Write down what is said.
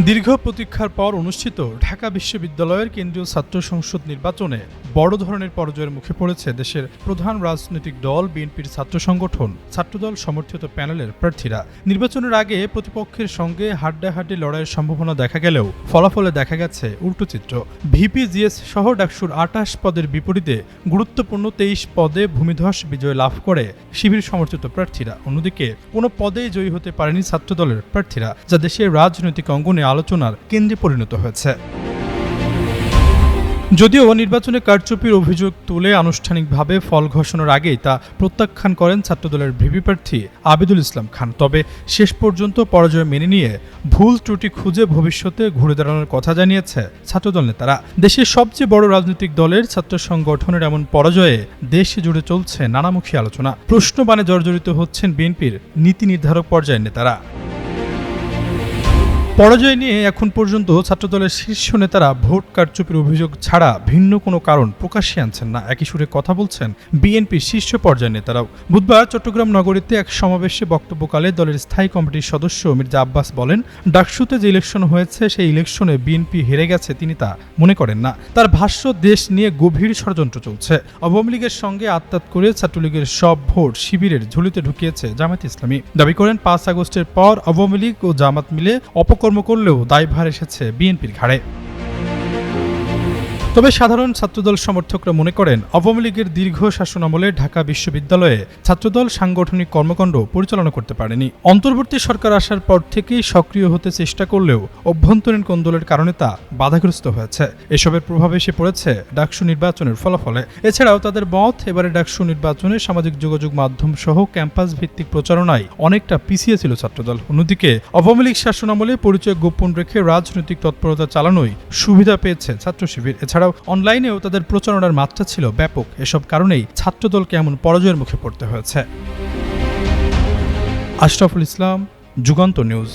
দীর্ঘ প্রতীক্ষার পর অনুষ্ঠিত ঢাকা বিশ্ববিদ্যালয়ের কেন্দ্রীয় ছাত্র সংসদ নির্বাচনে বড় ধরনের পরাজয়ের মুখে পড়েছে দেশের প্রধান রাজনৈতিক দল, বিএনপির ছাত্র সংগঠন, ছাত্রদল সমর্থিত প্যানেলের প্রার্থীরা। নির্বাচনের আগে প্রতিপক্ষের সঙ্গে হাড্ডাহাড্ডি লড়াইয়ের সম্ভাবনা দেখা গেলেও ফলাফলে দেখা গেছে উল্টো চিত্র। ভিপি জিএস সহ ডাকসুর আটাশ পদের বিপরীতে গুরুত্বপূর্ণ তেইশ পদে ভূমিধস বিজয় লাভ করে শিবির সমর্থিত প্রার্থীরা। অন্যদিকে কোনো পদেই জয়ী হতে পারেনি ছাত্রদলের প্রার্থীরা, যা দেশের রাজনৈতিক অঙ্গনে আলোচনার কেন্দ্রে পরিণত হয়েছে। যদিও নির্বাচনে কারচুপির অভিযোগ তুলে আনুষ্ঠানিকভাবে ফল ঘোষণার আগেই তা প্রত্যাখ্যান করেন ছাত্রদলের ভিপি প্রার্থী আবিদুল ইসলাম খান, তবে শেষ পর্যন্ত পরাজয় মেনে নিয়ে ভুল ত্রুটি খুঁজে ভবিষ্যতে ঘুরে দাঁড়ানোর কথা জানিয়েছে ছাত্রদল নেতারা। দেশের সবচেয়ে বড় রাজনৈতিক দলের ছাত্র সংগঠনের এমন পরাজয়ে দেশ জুড়ে চলছে নানামুখী আলোচনা। প্রশ্নবাণে জর্জরিত হচ্ছেন বিএনপির নীতি নির্ধারক পর্যায়ের নেতারা। পরাজয় নিয়ে এখন পর্যন্ত ছাত্রদলের শীর্ষ নেতারা ভোট কারচুপির অভিযোগ ছাড়া ভিন্ন কোনো কারণ প্রকাশ্যে আনছেন না। একই সুরে কথা বলছেন বিএনপির শীর্ষ পর্যায়ের নেতারাও। বুধবার চট্টগ্রাম নগরীতে এক সমাবেশে বক্তব্যকালে দলের স্থায়ী কমিটির সদস্য মির্জা আব্বাস বলেন, ডাকসুতে যে ইলেকশন হয়েছে সেই ইলেকশনে বিএনপি হেরে গেছে তিনি তা মনে করেন না। তার ভাষ্য, দেশ নিয়ে গভীর ষড়যন্ত্র চলছে। আওয়ামী লীগের সঙ্গে আত্মাত করে ছাত্রলীগের সব ভোট শিবিরের ঝুলিতে ঢুকিয়েছে জামাত ইসলামী। দাবি করেন, পাঁচ আগস্টের পর আওয়ামী লীগ ও জামাত মিলে অপকর্ম করলেও দায়ভার এসেছে বিএনপির ঘাড়ে। তবে সাধারণ ছাত্রদল সমর্থকরা মনে করেন আওয়ামী লীগের দীর্ঘ শাসনামলে ঢাকা বিশ্ববিদ্যালয়ে ছাত্রদল সাংগঠনিক কর্মকাণ্ড পরিচালনা করতে পারেনি। অন্তর্বর্তী সরকার আসার পর থেকেই সক্রিয় হতে চেষ্টা করলেও অভ্যন্তরীণ কোন্দলের কারণে তা বাধাগ্রস্ত হয়েছে। এসবের প্রভাব এসে পড়েছে ডাকসু নির্বাচনের ফলাফলে। এছাড়াও তাদের মত, এবারে ডাকসু নির্বাচনে সামাজিক যোগাযোগ মাধ্যম সহ ক্যাম্পাস ভিত্তিক প্রচারণায় অনেকটা পিছিয়ে ছিল ছাত্রদল। অন্যদিকে আওয়ামী লীগ শাসনামলে পরিচয় গোপন রেখে রাজনৈতিক তৎপরতা চালানোই সুবিধা পেয়েছে ছাত্র শিবির এছাড়াও অনলাইনেও তাদের প্রচারণার মাত্রা ছিল ব্যাপক। এসব কারণেই ছাত্রদলকে এমন পরাজয়ের মুখে পড়তে হয়েছে। আশরাফুল ইসলাম, যুগান্ত নিউজ।